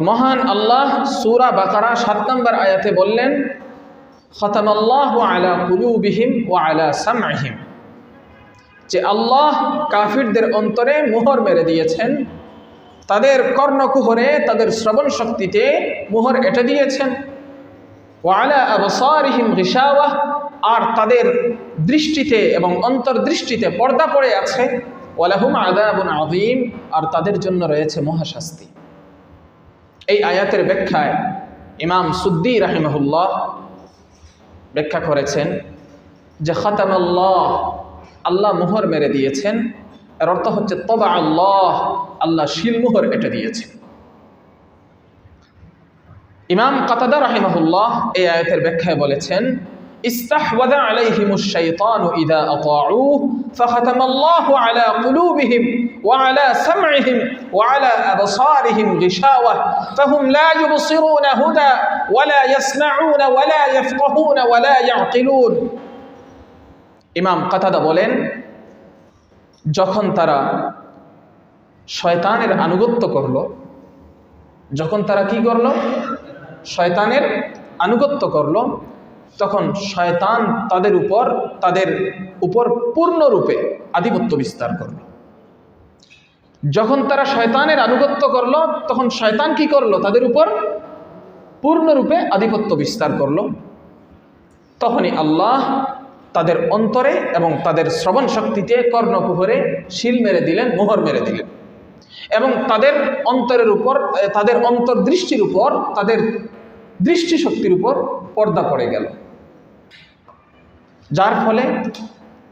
মহান আল্লাহ সূরা বাকারা সাত নম্বর আয়াতে বললেন, খতামাল্লাহ আলা কুলুবিহিম ও আলা সামহিম যে আল্লাহ কাফিরদের অন্তরে মোহর মেরে দিয়েছেন, তাদের কর্ণকুহরে তাদের শ্রবণ শক্তিতে মোহর এঁটে দিয়েছেন। ওয়ালা আবসারিহিম রিসাওয়াহ আর তাদের দৃষ্টিতে এবং অন্তর্দৃষ্টিতে পর্দা পড়ে আছে। ওয়ালাহুম আদাবুন আযীম, আর তাদের জন্য রয়েছে মহাশাস্তি। এই আয়াতের ব্যাখ্যায় ইমাম সুদ্দি রাহিমহুল্লাহ ব্যাখ্যা করেছেন যে খতামাল্লাহ, আল্লাহ মোহর মেরে দিয়েছেন। এর অর্থ হচ্ছে তবা আল্লাহ আল্লাহ শিলমোহর এটা দিয়েছেন। ইমাম কাতাদা রাহিমাহুল্লাহ এই আয়াতের ব্যাখ্যায় বলেছেন استحوذ عليهم الشيطان إذا أطاعوه فختم الله على قلوبهم وعلى سمعهم وعلى أبصارهم غشاوة فهم لا يبصرون هدى ولا يسمعون ولا يفقهون ولا يعقلون ইমাম কাতাদা বলেন যখন তারা শয়তানের আনুগত্য করলো যখন তারা কি করলো শয়তানের আনুগত্য করলো তখন শয়তান তাদের উপর তাদের উপর পূর্ণরূপে আধিপত্য বিস্তার করল। যখন তারা শয়তানের আনুগত্য করল, তখন শয়তান কি করল? তাদের উপর পূর্ণরূপে আধিপত্য বিস্তার করল। তখনই আল্লাহ তাদের অন্তরে এবং তাদের শ্রবণ শক্তিতে কর্ণকুহরে শিল মেরে দিলেন, মোহর মেরে দিলেন। এবং তাদের অন্তরের উপর, তাদের অন্তর্দৃষ্টির উপর, তাদের দৃষ্টিশক্তির উপর পর্দা পড়ে গেল। যার ফলে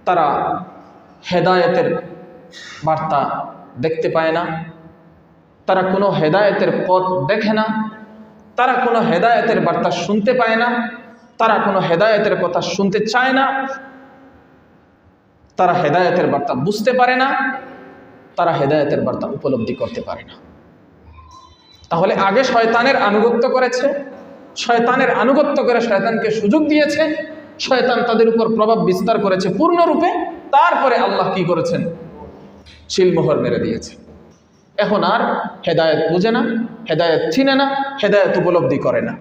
তারা হেদায়েতের বার্তা দেখতে পায় না। তারা কোনো হেদায়েতের পথ দেখে না। তারা কোনো হেদায়েতের বার্তা শুনতে পায় না। তারা কোনো হেদায়েতের কথা শুনতে চায় না। তারা হেদায়েতের বার্তা বুঝতে পারে না। তারা হেদায়েতের বার্তা উপলব্ধি করতে পারে না। তাহলে আগে শয়তানের আনুগত্য করেছে। শয়তানের আনুগত্য করে শয়তানকে সুযোগ দিয়েছে। শয়তান তাদের উপর প্রভাব বিস্তার করেছে পূর্ণরূপে, তারপরে আল্লাহ কি করেছেন? শিলমোহর মেরে দিয়েছে। এখন আর হেদায়ত বুঝে না, হেদায়ত চিনে না, হেদায়ত উপলব্ধি করে না।